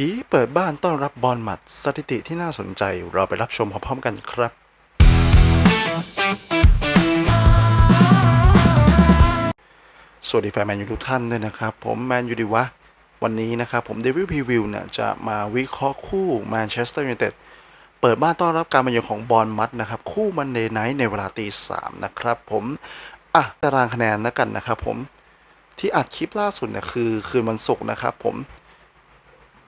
ผีเปิดบ้านต้อนรับบอลหมัดสถิติที่น่าสนใจเราไปรับชมพร้อมๆกันครับ สวัสดีแฟนแมนยูทุกท่านด้วยนะครับ ผมแมนยูดีวะ วันนี้นะครับ ผมเดวิดพรีวิวเนี่ยจะมาวิเคราะห์คู่แมนเชสเตอร์ยูไนเต็ดเปิดบ้านต้อนรับการมาเยือนของบอลมัดนะครับ คู่มันเดย์ไนท์ในเวลาตีสามนะครับผมอะตารางคะแนนแล้วกันนะครับผมที่อัดคลิปล่าสุดเนี่ยคือคืนวันศุกร์นะครับผม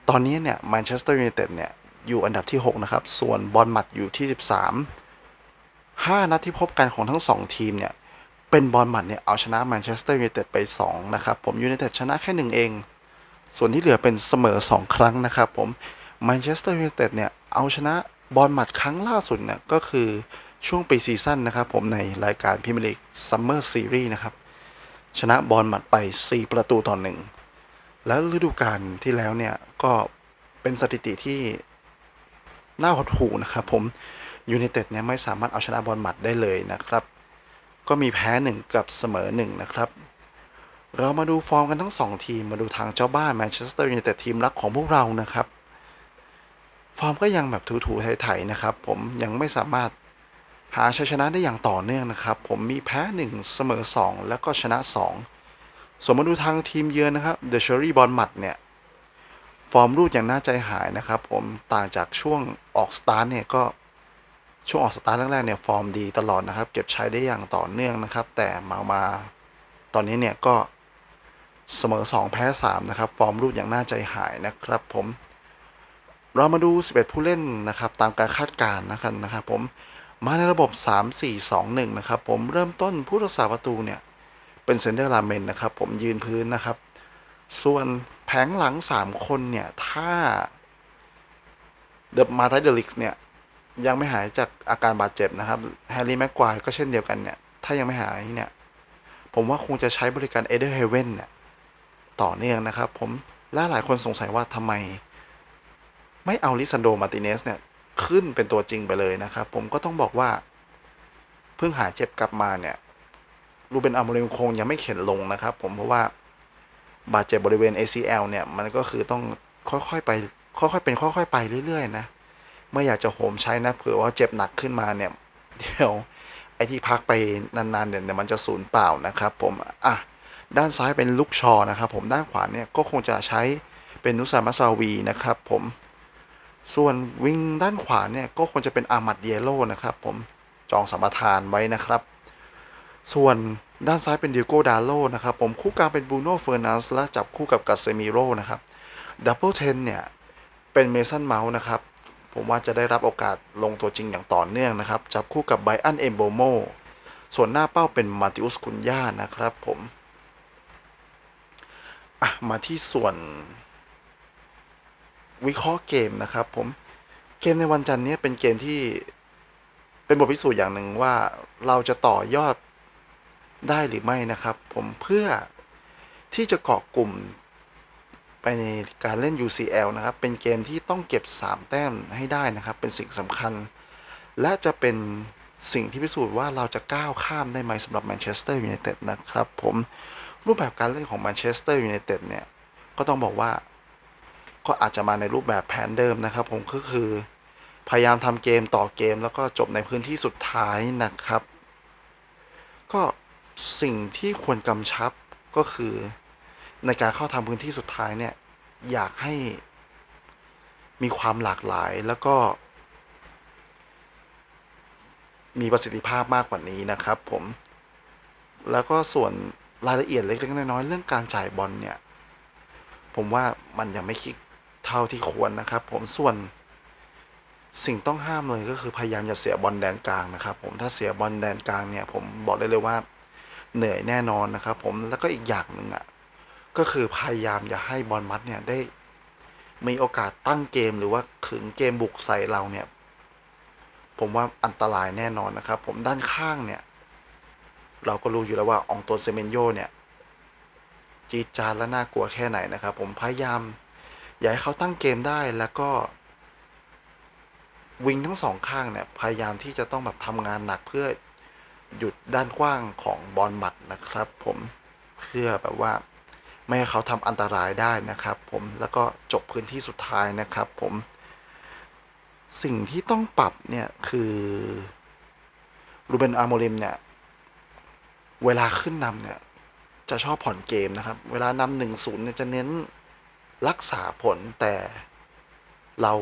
ตอนนี้เนี่ยแมนเชสเตอร์ยูไนเต็ดเนี่ยอยู่อันดับที่ 6 นะครับ ส่วนบอลมัดอยู่ที่ 13 5 นัดที่พบกันของทั้ง 2 ทีมเนี่ย เป็นบอลมัดเนี่ยเอาชนะแมนเชสเตอร์ยูไนเต็ดไป 2 นะครับ ผมยูไนเต็ดชนะแค่ 1 เอง ส่วนที่เหลือเป็นเสมอ 2 ครั้งนะครับผมแมนเชสเตอร์ยูไนเต็ดเนี่ยเอาชนะบอลมัดครั้งล่าสุดเนี่ยก็คือช่วงปีซีซั่นนะครับผมในรายการพรีเมียร์ลีกซัมเมอร์ซีรีส์นะครับ ชนะบอลหมัดไป 4 ประตูต่อหนึ่ง แล้วฤดูกาลที่แล้วเนี่ยก็เป็นสถิติที่น่าหดหู่นะครับผมยูไนเต็ดเนี่ยไม่สามารถเอาชนะบอลหมัดได้เลยนะครับ ก็มีแพ้หนึ่งกับเสมอหนึ่งนะครับ เรามาดูฟอร์มกันทั้งสองทีมมาดูทางเจ้าบ้านแมนเชสเตอร์ยูไนเต็ดทีมรักของพวกเรานะครับ ฟอร์มก็ยังแบบถูๆไถๆนะครับ ผมยังไม่สามารถหาชัยชนะได้อย่างต่อเนื่องนะครับ ผมมีแพ้ 1 เสมอ 2 แล้วก็ชนะ 2 ส่วนมาดูทางทีมเยือนนะครับ The Cherry b o l มัดเนี่ย ฟอร์มรูดอย่างน่าใจหายนะครับผมต่างจากช่วงออกสตาร์ทเนี่ยก็ช่วงออกสตาร์ทแรกๆเนี่ยฟอร์มดีตลอดนะครับ เก็บใช้ได้อย่างต่อเนื่องนะครับ แต่มามาตอนนี้เนี่ยก็เสมอ 2 แพ้ 3 นะครับ ฟอร์มรูดอย่างน่าใจหายนะครับผม เรามาดู 11 ผู้เล่นนะครับ ตามการคาดการณ์นะครับนะครับผมมาในระบบ 3 4 2 1 นะครับผมเริ่มต้นผู้รักษาประตูเนี่ย เป็นเซนเดอร์ลาเมนนะครับ ผมยืนพื้นนะครับ ส่วนแผงหลัง 3 คนเนี่ย ถ้าเดอะมาไทเดลิกเนี่ย ยังไม่หายจากอาการบาดเจ็บนะครับแฮร์รี่แม็กควายก็เช่นเดียวกันเนี่ย ถ้ายังไม่หายเนี่ย ผมว่าคงจะใช้บริการเอเดอร์เฮเว่นเนี่ยต่อเนื่องนะครับผมและหลายคนสงสัยว่าทำไม ไม่เอาลิซันโดมาติเนสเนี่ยขึ้นเป็นตัวจริงไปเลยนะครับ ผมก็ต้องบอกว่า เพิ่งหายเจ็บกลับมาเนี่ย รูเบนอัมโมริมคงยังไม่เข็นลงนะครับ ผมเพราะว่าบาดเจ็บบริเวณ ACL เนี่ย มันก็คือต้องค่อยๆไป ค่อยๆเป็น ค่อยๆไปเรื่อยๆนะไม่อยากจะโหมใช้นะเผื่อว่าเจ็บหนักขึ้นมาเนี่ยเดี๋ยวไอ้ที่พักไปนานๆเนี่ยมันจะสูญเปล่านะครับ ผมอะด้านซ้ายเป็นลูกชอนะครับผมด้านขวาเนี่ยก็คงจะใช้เป็นนุสามาซาวีนะครับ ผมส่วนวิงด้านขวาเนี่ยก็ควรจะเป็นอามัดเยโลนะครับ ผมจองสัมปทานไว้นะครับ ส่วนด้านซ้ายเป็นดิโก้ดาโลนะครับ ผมคู่กลางเป็นบูโน่เฟอร์นัสและจับคู่กับกัสเซมิโรนะครับดับเบิลเทนเนี่ยเป็นเมสันเมาส์นะครับ ผมว่าจะได้รับโอกาสลงตัวจริงอย่างต่อเนื่องนะครับ จับคู่กับไบอันเอมโบโมส่วนหน้าเป้าเป็นมาติอุสคุนย่านะครับผมอะมาที่ส่วนวิเคราะห์เกมนะครับผมเกมในวันจันทร์นี้เป็นเกมที่เป็นบทพิสูจน์อย่างหนึ่งว่าเราจะต่อยอด ได้หรือไม่นะครับ ผมเพื่อที่จะเกาะกลุ่มไปในการเล่น UCL นะครับ เป็นเกมที่ต้องเก็บ 3 แต้มให้ได้นะครับ เป็นสิ่งสำคัญ และจะเป็นสิ่งที่พิสูจน์ว่าเราจะก้าวข้ามได้ไหมสำหรับแมนเชสเตอร์ยูไนเต็ดนะครับ ผมรูปแบบการเล่นของแมนเชสเตอร์ยูไนเต็ดเนี่ย ก็ต้องบอกว่าก็อาจจะมาในรูปแบบแผนเดิมนะครับ ผมก็คือ พยายามทำเกมต่อเกม แล้วก็จบในพื้นที่สุดท้ายนะครับ ก็ สิ่งที่ควรกำชับก็คือในการเข้าทำพื้นที่สุดท้ายเนี่ย อยากให้มีความหลากหลายแล้วก็ มีประสิทธิภาพมากกว่านี้นะครับ ผม แล้วก็ส่วนรายละเอียดเล็กๆน้อยๆเรื่องการจ่ายบอลเนี่ย ผมว่ามันยังไม่คิดเท่าที่ควรนะครับ ผมส่วนสิ่งต้องห้ามเลยก็คือพยายามอย่าเสียบอลแดนกลางนะครับ ผมถ้าเสียบอลแดนกลางเนี่ย ผมบอกได้เลยว่า เหนื่อยแน่นอนนะครับ ผมแล้วก็อีกอย่างหนึ่งอะก็คือพยายามอย่าให้บอลมัดเนี่ยได้ มีโอกาสตั้งเกมหรือว่าขึงเกมบุกใส่เราเนี่ย ผมว่าอันตรายแน่นอนนะครับ ผมด้านข้างเนี่ย เราก็รู้อยู่แล้วว่าองโตเซเมนโยเนี่ยจีจานและน่ากลัวแค่ไหนนะครับ ผมพยายามอยากให้เขาตั้งเกมได้แล้วก็ วิงทั้งสองข้างเนี่ย พยายามที่จะต้องแบบทำงานหนักเพื่อ หยุดด้านกว้างของบอลหมัดนะครับ ผมเพื่อแบบว่าไม่ให้เขาทำอันตรายได้นะครับ ผมแล้วก็จบพื้นที่สุดท้ายนะครับ ผมสิ่งที่ต้องปรับเนี่ยคือรูเบนอาร์โมริมเนี่ย เวลาขึ้นนำเนี่ย จะชอบผ่อนเกมนะครับ เวลานำหนึ่งศูนย์เนี่ยจะเน้นรักษาผลแต่เรา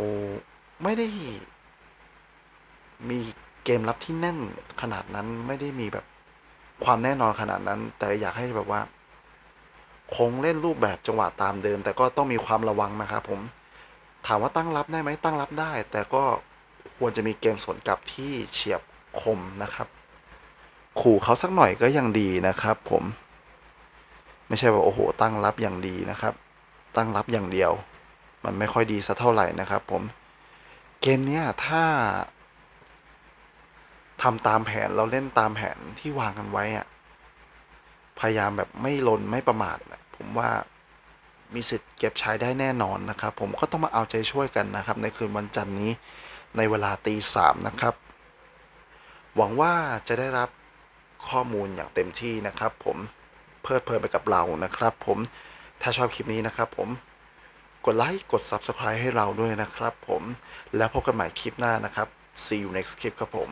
ไม่ได้มี เกมรับที่แน่นขนาดนั้นไม่ได้มีแบบความแน่นอนขนาดนั้น แต่อยากให้แบบว่า คงเล่นรูปแบบจังหวะตามเดิม แต่ก็ต้องมีความระวังนะครับผมถามว่าตั้งรับได้ไหมตั้งรับได้ แต่ก็ควรจะมีเกมสวนกลับที่เฉียบคมนะครับ ขู่เขาสักหน่อยก็ยังดีนะครับ ผม ไม่ใช่ว่าโอ้โห ตั้งรับอย่างดีนะครับ ตั้งรับอย่างเดียว มันไม่ค่อยดีสักเท่าไหร่นะครับ ผมเกมเนี้ยถ้า ทำตามแผนเราเล่นตามแผนที่วางกันไว้อะพยายามแบบไม่ลนไม่ประมาทนะผมว่ามีสิทธิ์เก็บใช้ได้แน่นอนนะครับ ผมก็ต้องมาเอาใจช่วยกันนะครับ ในคืนวันจันทร์นี้ในเวลาตีสามนะครับ หวังว่าจะได้รับข้อมูลอย่างเต็มที่นะครับ ผมเพลิดเพลินไปกับเรานะครับ ผมถ้าชอบคลิปนี้นะครับ ผมกดไลค์กด Subscribe ให้เราด้วยนะครับ ผมแล้วพบกันใหม่คลิปหน้านะครับ see you next clip ครับผม